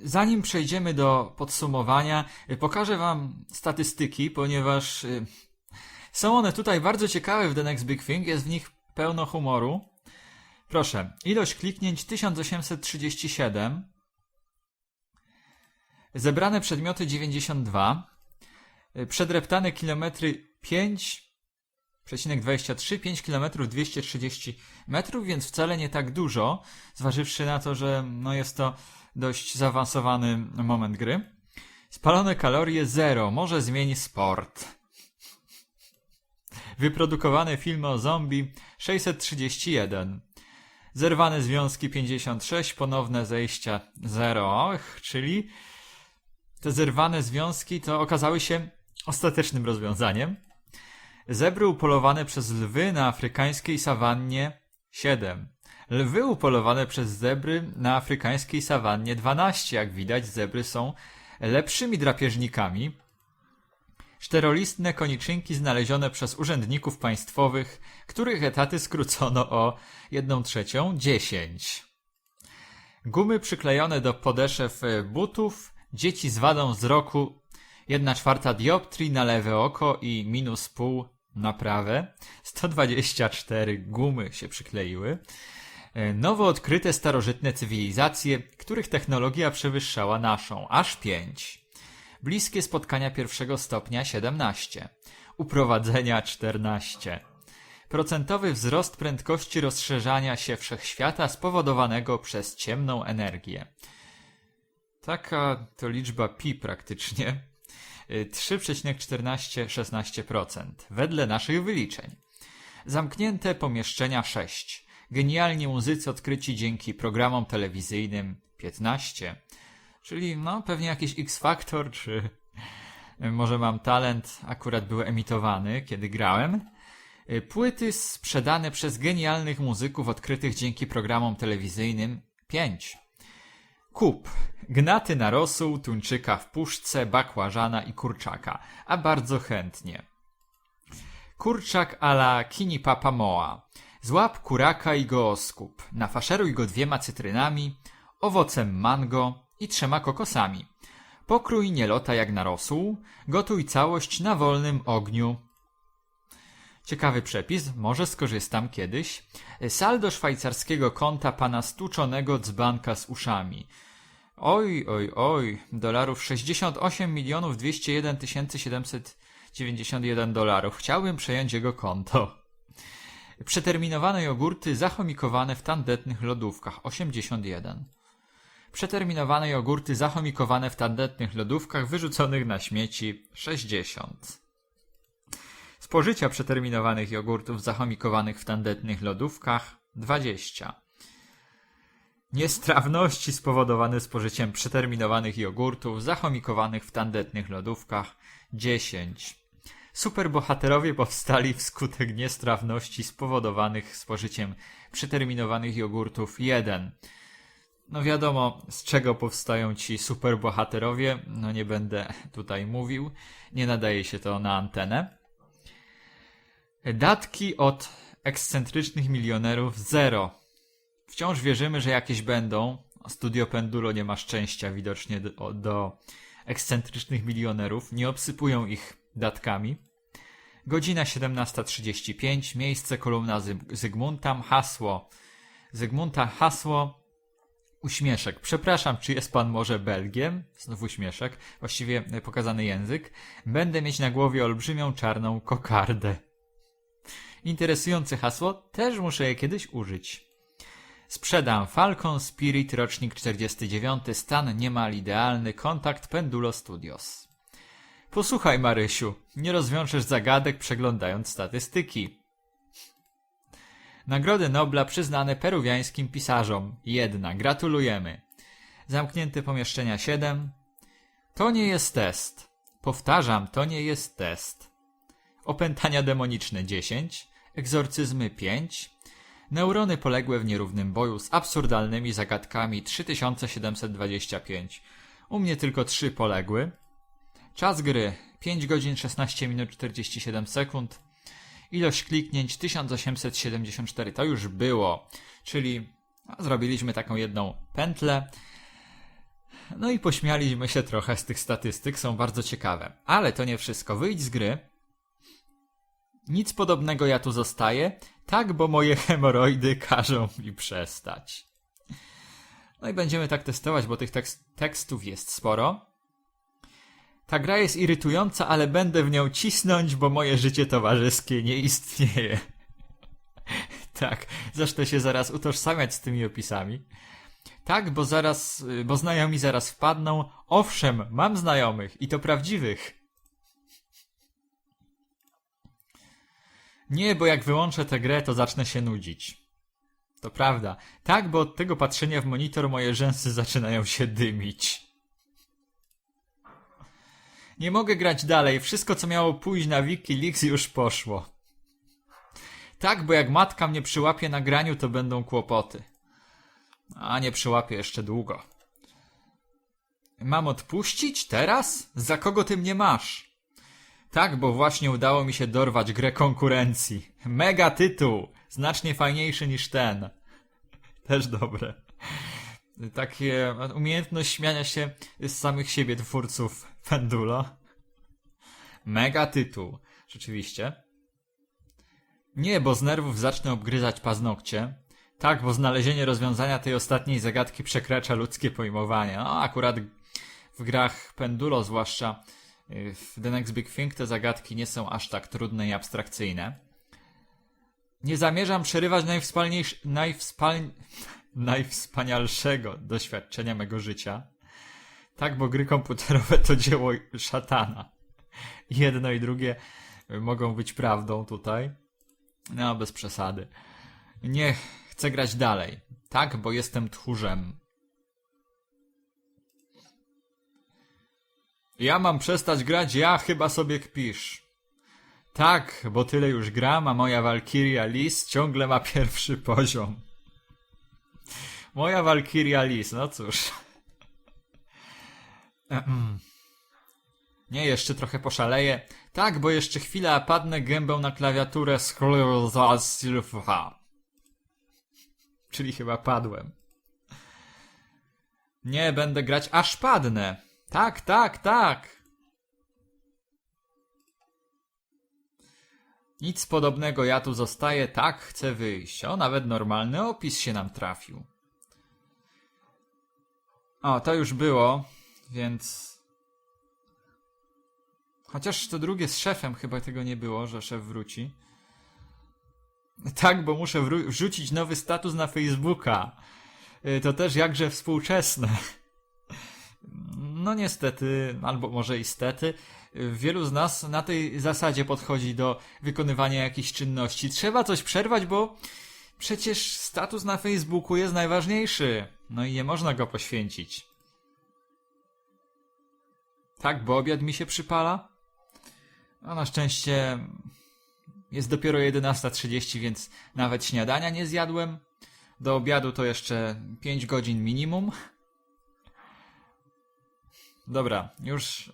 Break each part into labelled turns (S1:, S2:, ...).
S1: Zanim przejdziemy do podsumowania, y, pokażę Wam statystyki, ponieważ y, są one tutaj bardzo ciekawe w The Next Big Thing, jest w nich pełno humoru. Proszę, ilość kliknięć 1837, zebrane przedmioty 92, y, przedreptane kilometry 5,23, 5 km 230 metrów, więc wcale nie tak dużo, zważywszy na to, że no jest to dość zaawansowany moment gry. Spalone kalorie 0, może zmieni sport. Wyprodukowane filmy o zombie 631. Zerwane związki 56, ponowne zejścia 0, Och, czyli te zerwane związki to okazały się ostatecznym rozwiązaniem. Zebry upolowane przez lwy na afrykańskiej sawannie 7. Lwy upolowane przez zebry na afrykańskiej sawannie 12. Jak widać, zebry są lepszymi drapieżnikami. Czterolistne koniczynki znalezione przez urzędników państwowych, których etaty skrócono o 1 trzecią 10. Gumy przyklejone do podeszew e, butów, dzieci z wadą wzroku, 1 czwarta dioptrii na lewe oko i minus pół na prawe. 124 gumy się przykleiły. E, Nowo odkryte starożytne cywilizacje, których technologia przewyższała naszą, aż 5. Bliskie spotkania pierwszego stopnia 17. Uprowadzenia 14. Procentowy wzrost prędkości rozszerzania się wszechświata spowodowanego przez ciemną energię. Taka to liczba pi praktycznie. Y, 3,1416% wedle naszych wyliczeń. Zamknięte pomieszczenia 6. Genialni muzycy odkryci dzięki programom telewizyjnym 15. Czyli no pewnie jakiś X-Factor, czy może mam talent, akurat był emitowany, kiedy grałem. Płyty sprzedane przez genialnych muzyków odkrytych dzięki programom telewizyjnym 5. Kup. Gnaty na rosół, tuńczyka w puszce, bakłażana i kurczaka. A bardzo chętnie. Kurczak a la kini papa moa. Złap kuraka i go oskup. Nafaszeruj go dwiema cytrynami, owocem mango i trzema kokosami. Pokrój nielota jak na rosół. Gotuj całość na wolnym ogniu. Ciekawy przepis, może skorzystam kiedyś. Saldo szwajcarskiego konta pana stłuczonego dzbanka z uszami. Oj, oj, oj, dolarów 68 milionów 201 tysięcy 791 dolarów. Chciałbym przejąć jego konto. Przeterminowane jogurty zachomikowane w tandetnych lodówkach 81. Przeterminowane jogurty zachomikowane w tandetnych lodówkach wyrzuconych na śmieci 60. Spożycia przeterminowanych jogurtów zachomikowanych w tandetnych lodówkach 20. Niestrawności spowodowane spożyciem przeterminowanych jogurtów zachomikowanych w tandetnych lodówkach 10. Superbohaterowie powstali wskutek niestrawności spowodowanych spożyciem przeterminowanych jogurtów 1. No wiadomo, z czego powstają ci superbohaterowie, no nie będę tutaj mówił, nie nadaje się to na antenę. Datki od ekscentrycznych milionerów zero. Wciąż wierzymy, że jakieś będą. Studio Pendulo nie ma szczęścia widocznie do, do ekscentrycznych milionerów. Nie obsypują ich datkami. Godzina 17.35. Miejsce kolumna Zy- Zygmunta. Hasło. Zygmunta hasło. Uśmieszek. Przepraszam, czy jest pan może Belgiem? Znów uśmieszek. Właściwie e, pokazany język. Będę mieć na głowie olbrzymią czarną kokardę. Interesujące hasło. Też muszę je kiedyś użyć. Sprzedam Falcon Spirit rocznik 49, stan niemal idealny, kontakt Pendulo Studios. Posłuchaj Marysiu, nie rozwiążesz zagadek przeglądając statystyki. Nagrody Nobla przyznane peruwiańskim pisarzom. Jedna. Gratulujemy. Zamknięte pomieszczenia 7. To nie jest test. Powtarzam, to nie jest test. Opętania demoniczne 10. Egzorcyzmy 5. Neurony poległe w nierównym boju z absurdalnymi zagadkami 3725. U mnie tylko 3 poległy. Czas gry 5 godzin 16 minut 47 sekund. Ilość kliknięć 1874 to już było, czyli no, zrobiliśmy taką jedną pętlę. No i pośmialiśmy się trochę z tych statystyk, są bardzo ciekawe. Ale to nie wszystko. Wyjdź z gry. Nic podobnego ja tu zostaję. Tak, bo moje hemoroidy każą mi przestać. No i będziemy tak testować, bo tych tekst- tekstów jest sporo. Ta gra jest irytująca, ale będę w nią cisnąć, bo moje życie towarzyskie nie istnieje. tak, zacznę się zaraz utożsamiać z tymi opisami. Tak, bo zaraz, bo znajomi zaraz wpadną. Owszem, mam znajomych i to prawdziwych. Nie, bo jak wyłączę tę grę, to zacznę się nudzić. To prawda. Tak, bo od tego patrzenia w monitor moje rzęsy zaczynają się dymić. Nie mogę grać dalej. Wszystko, co miało pójść na Wikileaks, już poszło. Tak, bo jak matka mnie przyłapie na graniu, to będą kłopoty. A nie przyłapie jeszcze długo. Mam odpuścić teraz? Za kogo ty mnie masz? Tak, bo właśnie udało mi się dorwać grę konkurencji. Mega tytuł! Znacznie fajniejszy niż ten. Też dobre. Takie umiejętność śmiania się z samych siebie twórców Pendula. Mega tytuł. Rzeczywiście. Nie, bo z nerwów zacznę obgryzać paznokcie. Tak, bo znalezienie rozwiązania tej ostatniej zagadki przekracza ludzkie pojmowanie. No, akurat w grach Pendulo, zwłaszcza y, w The Next Big Thing, te zagadki nie są aż tak trudne i abstrakcyjne. Nie zamierzam przerywać najwspalniejsz... najwspal... najwspanialszego doświadczenia mego życia. Tak, bo gry komputerowe to dzieło szatana. Jedno i drugie mogą być prawdą tutaj. No, bez przesady. Nie chcę grać dalej. Tak, bo jestem tchórzem. Ja mam przestać grać, ja chyba sobie kpisz. Tak, bo tyle już gram, a moja Valkyria Lis ciągle ma pierwszy poziom. Moja Valkyria Lis, no cóż. Ehem. Nie, jeszcze trochę poszaleję. Tak, bo jeszcze chwilę, padnę gębą na klawiaturę Silva. Czyli chyba padłem. Nie, będę grać aż padnę. Tak, tak, tak. Nic podobnego, ja tu zostaję, tak chcę wyjść. O, nawet normalny opis się nam trafił. O, to już było, więc... Chociaż to drugie z szefem chyba tego nie było, że szef wróci. Tak, bo muszę wrzucić nowy status na Facebooka. Y, To też jakże współczesne. No niestety, albo może i stety, y, wielu z nas na tej zasadzie podchodzi do wykonywania jakichś czynności. Trzeba coś przerwać, bo przecież status na Facebooku jest najważniejszy. No i nie można go poświęcić. Tak, bo obiad mi się przypala? A na szczęście jest dopiero 11.30, więc nawet śniadania nie zjadłem. Do obiadu to jeszcze 5 godzin minimum. Dobra, już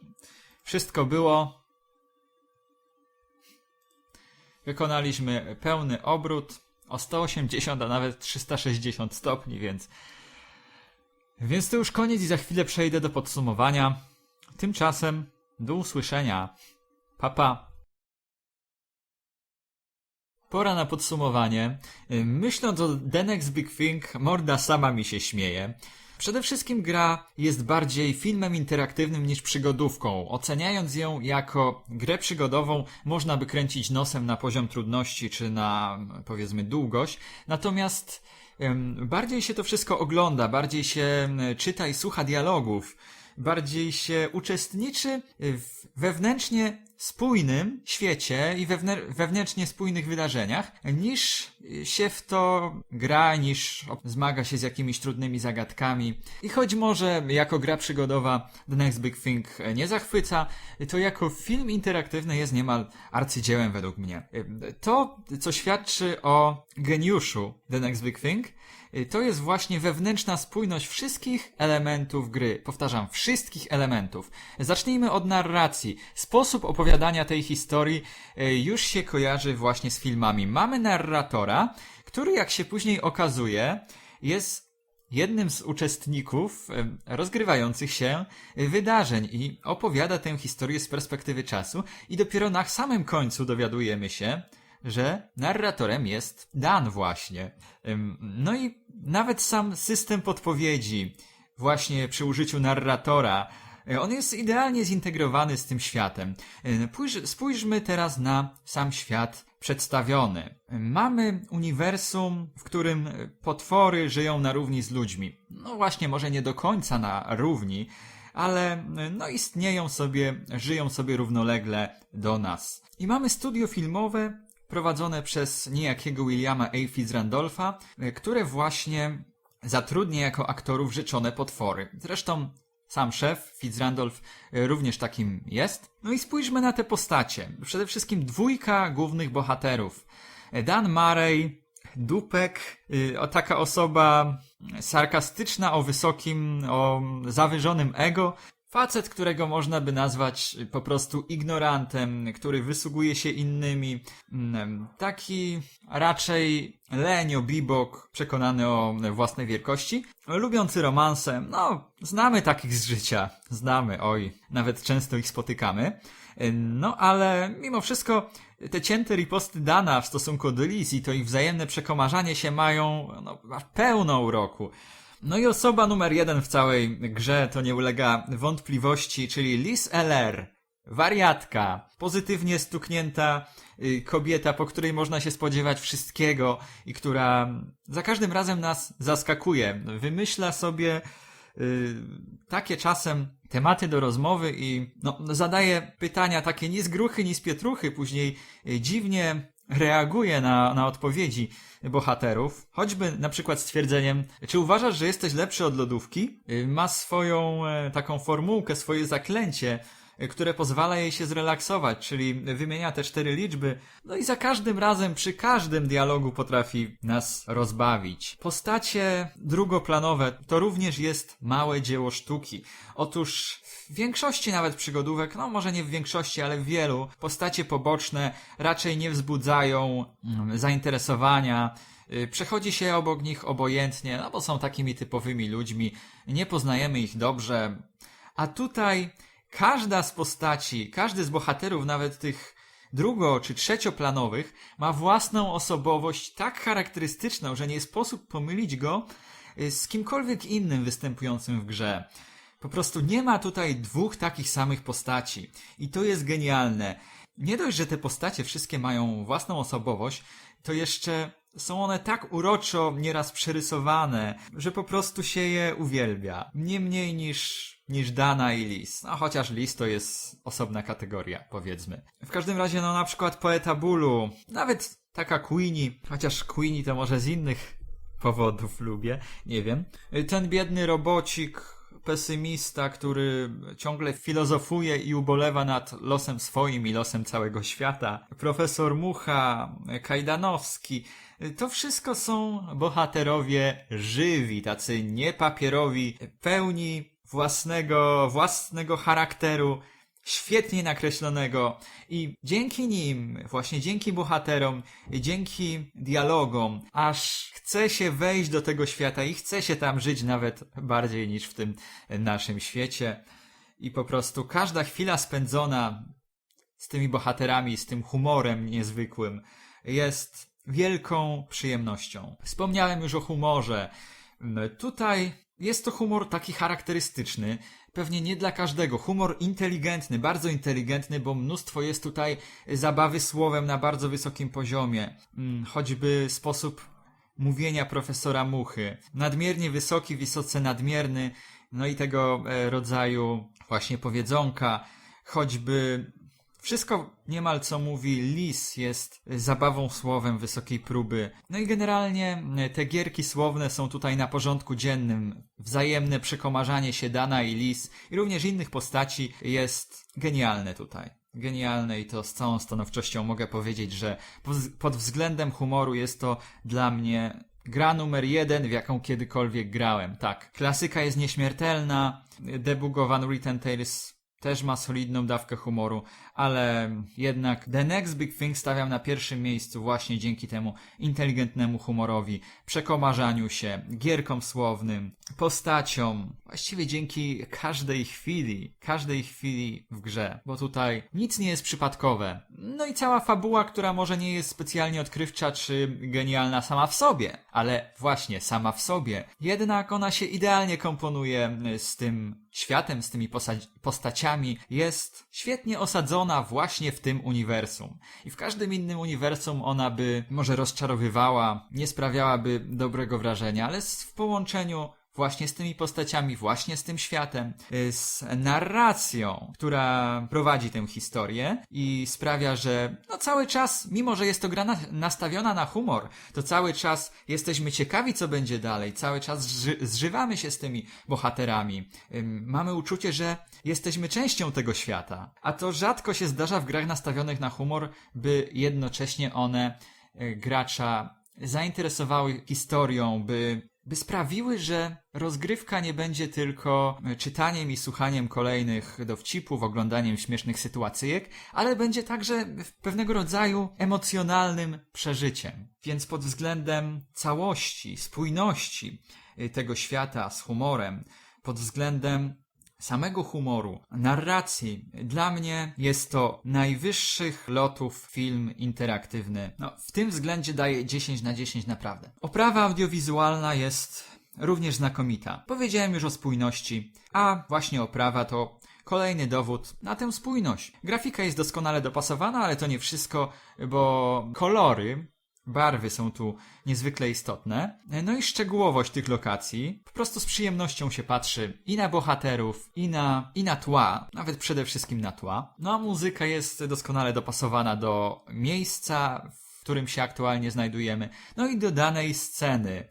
S1: wszystko było. Wykonaliśmy pełny obrót o 180, a nawet 360 stopni, więc. Więc to już koniec i za chwilę przejdę do podsumowania. Tymczasem do usłyszenia. Papa. Pora na podsumowanie. Myśląc o The Next Big Thing, morda sama mi się śmieje. Przede wszystkim gra jest bardziej filmem interaktywnym niż przygodówką. Oceniając ją jako grę przygodową, można by kręcić nosem na poziom trudności czy na powiedzmy długość. Natomiast bardziej się to wszystko ogląda, bardziej się czyta i słucha dialogów, bardziej się uczestniczy w wewnętrznie spójnym świecie i wewnę- wewnętrznie spójnych wydarzeniach, niż się w to gra, niż zmaga się z jakimiś trudnymi zagadkami. I choć może jako gra przygodowa The Next Big Thing nie zachwyca, to jako film interaktywny jest niemal arcydziełem według mnie. To, co świadczy o geniuszu The Next Big Thing, to jest właśnie wewnętrzna spójność wszystkich elementów gry. Powtarzam, wszystkich elementów. Zacznijmy od narracji. Sposób opowiadania tej historii e, już się kojarzy właśnie z filmami. Mamy narratora, który jak się później okazuje, jest jednym z uczestników em, rozgrywających się wydarzeń i opowiada tę historię z perspektywy czasu i dopiero na samym końcu dowiadujemy się, że narratorem jest Dan właśnie. No i nawet sam system podpowiedzi właśnie przy użyciu narratora e, on jest idealnie zintegrowany z tym światem. E, Pójrz, spójrzmy teraz na sam świat przedstawiony. Mamy uniwersum, w którym potwory żyją na równi z ludźmi. No właśnie, może nie do końca na równi, ale no istnieją sobie, żyją sobie równolegle do nas. I mamy studio filmowe prowadzone przez niejakiego Williama A. Fitzrandolpha, e, które właśnie zatrudnia jako aktorów życzone potwory. Zresztą sam szef, Fitzrandolph, e, również takim jest. No i spójrzmy na te postacie. Przede wszystkim dwójka głównych bohaterów. E, Dan Murray, Dupek, taka osoba sarkastyczna, o wysokim, o zawyżonym ego. Facet, którego można by nazwać po prostu ignorantem, który wysługuje się innymi. Mm, Taki raczej lenio, bibok, przekonany o własnej wielkości. Lubiący romanse. No, znamy takich z życia. Znamy, oj, nawet często ich spotykamy. No, ale mimo wszystko te cięte riposty Dana w stosunku do Liz i to ich wzajemne przekomarzanie się mają no, aż pełno uroku. No i osoba numer jeden w całej grze to nie ulega wątpliwości, czyli Liz LR. Wariatka, pozytywnie stuknięta y, kobieta, po której można się spodziewać wszystkiego i która za każdym razem nas zaskakuje. Wymyśla sobie y, takie czasem tematy do rozmowy i no, zadaje pytania takie ni z gruchy, ni z pietruchy, później y, dziwnie reaguje na, na odpowiedzi bohaterów, choćby na przykład stwierdzeniem, czy uważasz, że jesteś lepszy od lodówki? Y, Ma swoją e, taką formułkę, swoje zaklęcie, które pozwala jej się zrelaksować, czyli wymienia te cztery liczby, no i za każdym razem, przy każdym dialogu potrafi nas rozbawić. Postacie drugoplanowe to również jest małe dzieło sztuki. Otóż w większości nawet przygodówek, no może nie w większości, ale w wielu, postacie poboczne raczej nie wzbudzają mm, zainteresowania. Y, Przechodzi się obok nich obojętnie, no bo są takimi typowymi ludźmi, nie poznajemy ich dobrze. A tutaj każda z postaci, każdy z bohaterów, nawet tych drugo- czy trzecioplanowych, ma własną osobowość tak charakterystyczną, że nie sposób pomylić go y, z kimkolwiek innym występującym w grze. Po prostu nie ma tutaj dwóch takich samych postaci. I to jest genialne. Nie dość, że te postacie wszystkie mają własną osobowość, to jeszcze są one tak uroczo nieraz przerysowane, że po prostu się je uwielbia. Nie mniej niż, niż Dana i Lis. No chociaż Lis to jest osobna kategoria, powiedzmy. W każdym razie, no na przykład poeta bólu, nawet taka Queenie, chociaż Queenie to może z innych powodów lubię, nie wiem. Ten biedny robocik, pesymista, który ciągle filozofuje i ubolewa nad losem swoim i losem całego świata. Profesor Mucha, Kajdanowski. To wszystko są bohaterowie żywi, tacy niepapierowi, pełni własnego, własnego charakteru, świetnie nakreślonego i dzięki nim, właśnie dzięki bohaterom, dzięki dialogom, aż chce się wejść do tego świata i chce się tam żyć nawet bardziej niż w tym naszym świecie. I po prostu każda chwila spędzona z tymi bohaterami, z tym humorem niezwykłym jest wielką przyjemnością. Wspomniałem już o humorze. Tutaj jest to humor taki charakterystyczny, pewnie nie dla każdego. Humor inteligentny, bardzo inteligentny, bo mnóstwo jest tutaj zabawy słowem na bardzo wysokim poziomie. Mm, Choćby sposób mówienia profesora Muchy. Nadmiernie wysoki, wysoce nadmierny, no i tego e, rodzaju właśnie powiedzonka, choćby wszystko niemal co mówi Lis jest zabawą słowem wysokiej próby. No i generalnie e, te gierki słowne są tutaj na porządku dziennym. Wzajemne przekomarzanie się Dana i Lis i również innych postaci jest genialne tutaj. Genialne i to z całą stanowczością mogę powiedzieć, że pod- względem humoru jest to dla mnie gra numer jeden, w jaką kiedykolwiek grałem. Tak, klasyka jest nieśmiertelna, debugowan Written Tales też ma solidną dawkę humoru, ale jednak The Next Big Thing stawiam na pierwszym miejscu właśnie dzięki temu inteligentnemu humorowi, przekomarzaniu się, gierkom słownym, postaciom, właściwie dzięki każdej chwili, każdej chwili w grze, bo tutaj nic nie jest przypadkowe. No i cała fabuła, która może nie jest specjalnie odkrywcza czy genialna sama w sobie, ale właśnie sama w sobie, jednak ona się idealnie komponuje z tym światem, z tymi postaciami, jest świetnie osadzona właśnie w tym uniwersum. I w każdym innym uniwersum ona by może rozczarowywała, nie sprawiałaby dobrego wrażenia, ale w połączeniu właśnie z tymi postaciami, właśnie z tym światem, y, z narracją, która prowadzi tę historię i sprawia, że no cały czas, mimo że jest to gra na, nastawiona na humor, to cały czas jesteśmy ciekawi, co będzie dalej, cały czas zży, zżywamy się z tymi bohaterami. Ym, mamy uczucie, że jesteśmy częścią tego świata. A to rzadko się zdarza w grach nastawionych na humor, by jednocześnie one y, gracza zainteresowały historią, by, by sprawiły, że rozgrywka nie będzie tylko e, czytaniem i słuchaniem kolejnych dowcipów, oglądaniem śmiesznych sytuacyjek, ale będzie także pewnego rodzaju emocjonalnym przeżyciem. Więc pod względem całości, spójności y, tego świata z humorem, pod względem samego humoru, narracji. Dla mnie jest to najwyższych lotów film interaktywny. No, w tym względzie daję 10 na 10 naprawdę. Oprawa audiowizualna jest również znakomita. Powiedziałem już o spójności, a właśnie oprawa to kolejny dowód na tę spójność. Grafika jest doskonale dopasowana, ale to nie wszystko, bo kolory Barwy są tu niezwykle istotne. No i szczegółowość tych lokacji. Po prostu z przyjemnością się patrzy i na bohaterów, i na, i na tła, nawet przede wszystkim na tła. No a muzyka jest doskonale dopasowana do miejsca, w którym się aktualnie znajdujemy, no i do danej sceny.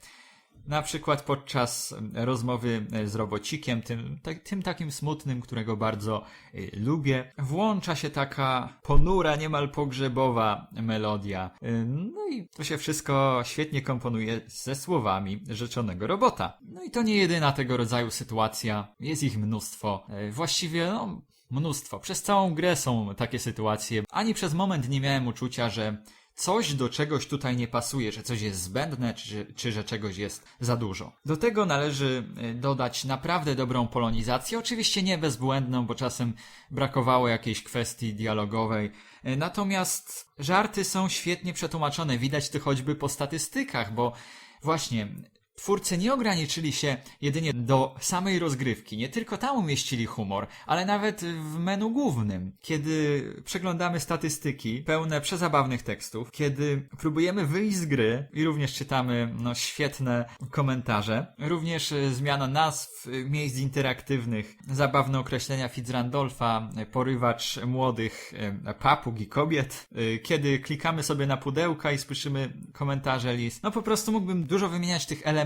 S1: Na przykład podczas rozmowy z robocikiem, tym, ta- tym takim smutnym, którego bardzo y, lubię, włącza się taka ponura, niemal pogrzebowa melodia. No i to się wszystko świetnie komponuje ze słowami rzeczonego robota. No i to nie jedyna tego rodzaju sytuacja, jest ich mnóstwo. Właściwie, no, mnóstwo. Przez całą grę są takie sytuacje. Ani przez moment nie miałem uczucia, że coś do czegoś tutaj nie pasuje, że coś jest zbędne, czy, czy że czegoś jest za dużo. Do tego należy y, dodać naprawdę dobrą polonizację, oczywiście nie bezbłędną, bo czasem brakowało jakiejś kwestii dialogowej. Y, Natomiast żarty są świetnie przetłumaczone, widać to choćby po statystykach, bo właśnie Twórcy nie ograniczyli się jedynie do samej rozgrywki, nie tylko tam umieścili humor, ale nawet w menu głównym. Kiedy przeglądamy statystyki pełne przezabawnych tekstów, kiedy próbujemy wyjść z gry i również czytamy no, świetne komentarze, również e, zmiana nazw e, miejsc interaktywnych, zabawne określenia Fitzrandolfa, e, porywacz młodych papug i kobiet, kiedy klikamy sobie na pudełka i słyszymy komentarze list. No po prostu mógłbym dużo wymieniać tych elementów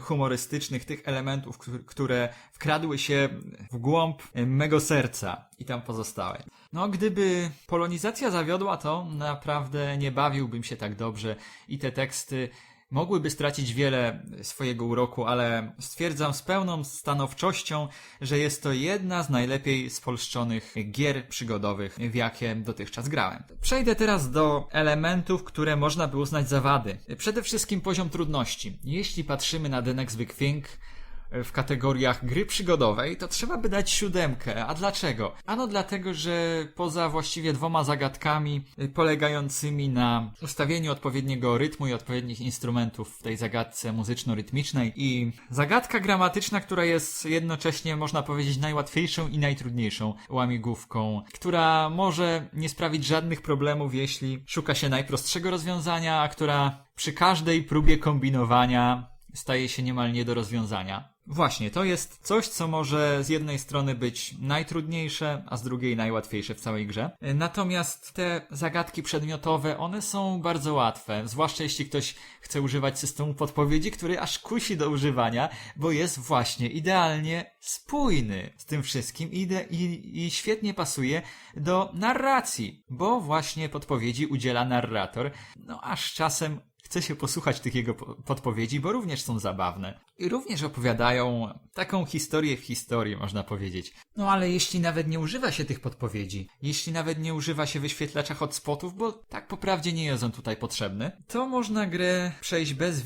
S1: humorystycznych, tych elementów, któ- które wkradły się w głąb mego serca i tam pozostały. No, gdyby polonizacja zawiodła, to naprawdę nie bawiłbym się tak dobrze i te teksty mogłyby stracić wiele swojego uroku, ale stwierdzam z pełną stanowczością, że jest to jedna z najlepiej spolszczonych gier przygodowych, w jakie dotychczas grałem. Przejdę teraz do elementów, które można by uznać za wady. Przede wszystkim poziom trudności. Jeśli patrzymy na Big Thing, w kategoriach gry przygodowej, to trzeba by dać siódemkę. A dlaczego? Ano dlatego, że poza właściwie dwoma zagadkami y, polegającymi na ustawieniu odpowiedniego rytmu i odpowiednich instrumentów w tej zagadce muzyczno-rytmicznej i zagadka gramatyczna, która jest jednocześnie, można powiedzieć, najłatwiejszą i najtrudniejszą łamigłówką, która może nie sprawić żadnych problemów, jeśli szuka się najprostszego rozwiązania, a która przy każdej próbie kombinowania staje się niemal nie do rozwiązania. Właśnie, to jest coś, co może z jednej strony być najtrudniejsze, a z drugiej najłatwiejsze w całej grze. Natomiast te zagadki przedmiotowe, one są bardzo łatwe, zwłaszcza jeśli ktoś chce używać systemu podpowiedzi, który aż kusi do używania, bo jest właśnie idealnie spójny z tym wszystkim i, i, i świetnie pasuje do narracji, bo właśnie podpowiedzi udziela narrator, no aż czasem chce się posłuchać tych jego po- podpowiedzi, bo również są zabawne. I również opowiadają taką historię w historii, można powiedzieć. No ale jeśli nawet nie używa się tych podpowiedzi, jeśli nawet nie używa się wyświetlacza hotspotów, bo tak po prawdzie nie jest on tutaj potrzebny, to można grę przejść bez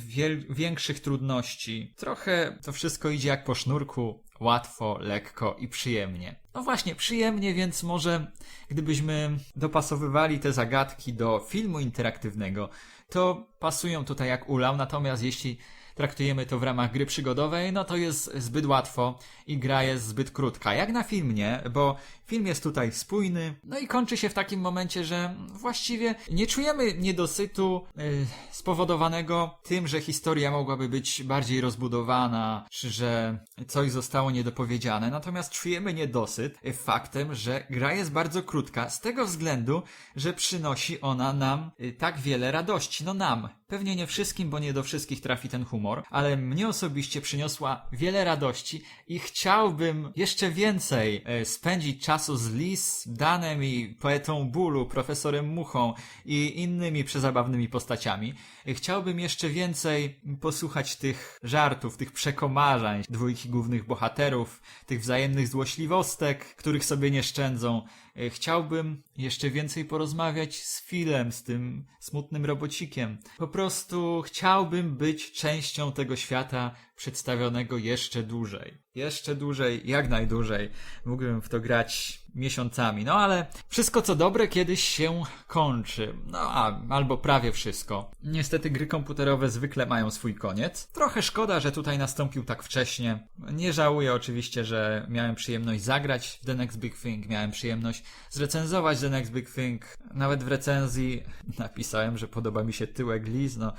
S1: większych trudności. Trochę to wszystko idzie jak po sznurku, łatwo, lekko i przyjemnie. No właśnie, przyjemnie, więc może gdybyśmy dopasowywali te zagadki do filmu interaktywnego, to pasują tutaj jak ulał, natomiast jeśli traktujemy to w ramach gry przygodowej, no to jest zbyt łatwo i gra jest zbyt krótka. Jak na film nie, bo film jest tutaj spójny, no i kończy się w takim momencie, że właściwie nie czujemy niedosytu yy, spowodowanego tym, że historia mogłaby być bardziej rozbudowana, czy że coś zostało niedopowiedziane, natomiast czujemy niedosyt faktem, że gra jest bardzo krótka z tego względu, że przynosi ona nam y, tak wiele radości. No nam, pewnie nie wszystkim, bo nie do wszystkich trafi ten humor, ale mnie osobiście przyniosła wiele radości i chciałbym jeszcze więcej e, spędzić czasu z Liz, Danem i poetą bólu, profesorem Muchą i innymi przezabawnymi postaciami. Chciałbym jeszcze więcej posłuchać tych żartów, tych przekomarzań dwójki głównych bohaterów, tych wzajemnych złośliwostek, których sobie nie szczędzą. E, Chciałbym jeszcze więcej porozmawiać z Filem, z tym smutnym robocikiem. Po prostu chciałbym być częścią tego świata przedstawionego jeszcze dłużej. Jeszcze dłużej, jak najdłużej. Mógłbym w to grać miesiącami. No ale wszystko co dobre kiedyś się kończy. No a, albo prawie wszystko. Niestety gry komputerowe zwykle mają swój koniec. Trochę szkoda, że tutaj nastąpił tak wcześnie. Nie żałuję oczywiście, że miałem przyjemność zagrać w The Next Big Thing. Miałem przyjemność zrecenzować The Next Big Thing. Nawet w recenzji napisałem, że podoba mi się tyłek Liz, no.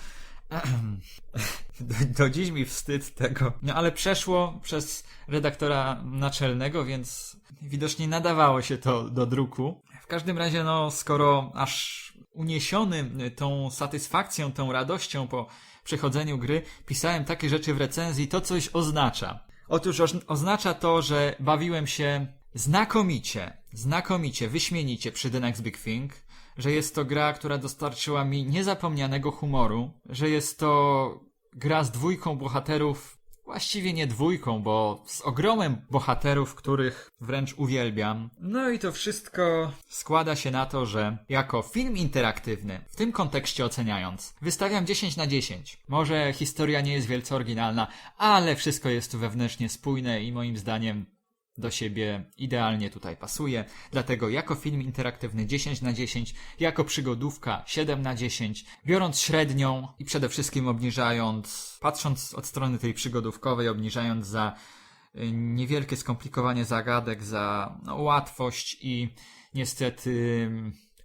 S1: Do, do dziś mi wstyd tego. No ale przeszło przez redaktora naczelnego, więc widocznie nadawało się to do druku. W każdym razie, no, skoro aż uniesiony tą satysfakcją, tą radością po przechodzeniu gry, pisałem takie rzeczy w recenzji, to coś oznacza. Otóż oznacza to, że bawiłem się znakomicie, znakomicie, wyśmienicie przy The Next Big Thing, że jest to gra, która dostarczyła mi niezapomnianego humoru, że jest to gra z dwójką bohaterów, właściwie nie dwójką, bo z ogromem bohaterów, których wręcz uwielbiam. No i to wszystko składa się na to, że jako film interaktywny, w tym kontekście oceniając, wystawiam 10 na 10. Może historia nie jest wielce oryginalna, ale wszystko jest tu wewnętrznie spójne i moim zdaniem do siebie idealnie tutaj pasuje. Dlatego jako film interaktywny 10 na 10, jako przygodówka 7 na 10, biorąc średnią i przede wszystkim obniżając, patrząc od strony tej przygodówkowej, obniżając za y, niewielkie skomplikowanie zagadek, za no, łatwość i niestety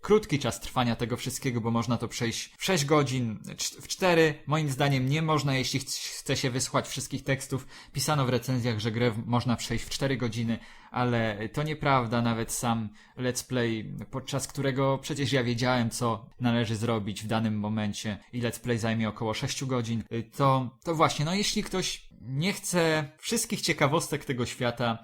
S1: krótki czas trwania tego wszystkiego, bo można to przejść w 6 godzin, w 4. Moim zdaniem nie można, jeśli ch- chce się wysłuchać wszystkich tekstów. Pisano w recenzjach, że grę można przejść w 4 godziny, ale to nieprawda. Nawet sam let's play, podczas którego przecież ja wiedziałem, co należy zrobić w danym momencie i let's play zajmie około 6 godzin, y, to, to właśnie, no jeśli ktoś nie chce wszystkich ciekawostek tego świata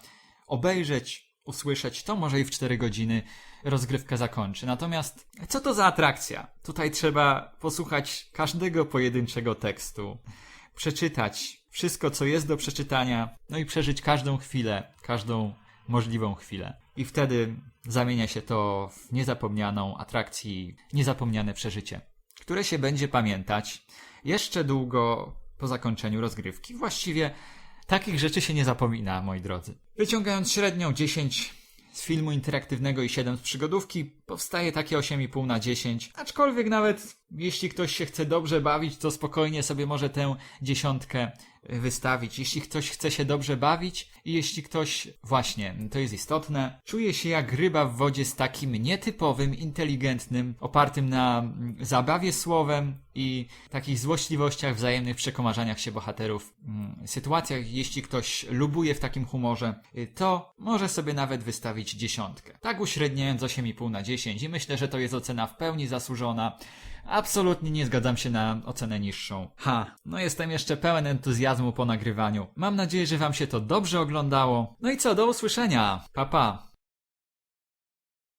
S1: obejrzeć, usłyszeć, to może i w 4 godziny rozgrywkę zakończy. Natomiast co to za atrakcja? Tutaj trzeba posłuchać każdego pojedynczego tekstu, przeczytać wszystko, co jest do przeczytania, no i przeżyć każdą chwilę, każdą możliwą chwilę. I wtedy zamienia się to w niezapomnianą atrakcję, niezapomniane przeżycie, które się będzie pamiętać jeszcze długo po zakończeniu rozgrywki. Właściwie takich rzeczy się nie zapomina, moi drodzy. Wyciągając średnią 10 z filmu interaktywnego i 7 z przygodówki, powstaje takie 8,5 na 10. Aczkolwiek nawet jeśli ktoś się chce dobrze bawić, to spokojnie sobie może tę dziesiątkę y, wystawić. Jeśli ktoś chce się dobrze bawić i jeśli ktoś, właśnie, to jest istotne, czuje się jak ryba w wodzie z takim nietypowym, inteligentnym, opartym na mm, zabawie słowem i takich złośliwościach, wzajemnych przekomarzaniach się bohaterów, mm, sytuacjach, jeśli ktoś lubuje w takim humorze, y, to może sobie nawet wystawić dziesiątkę. Tak uśredniając 8,5 na 10 i myślę, że to jest ocena w pełni zasłużona. Absolutnie nie zgadzam się na ocenę niższą. Ha, no jestem jeszcze pełen entuzjazmu po nagrywaniu. Mam nadzieję, że wam się to dobrze oglądało. No i co, do usłyszenia. Pa pa.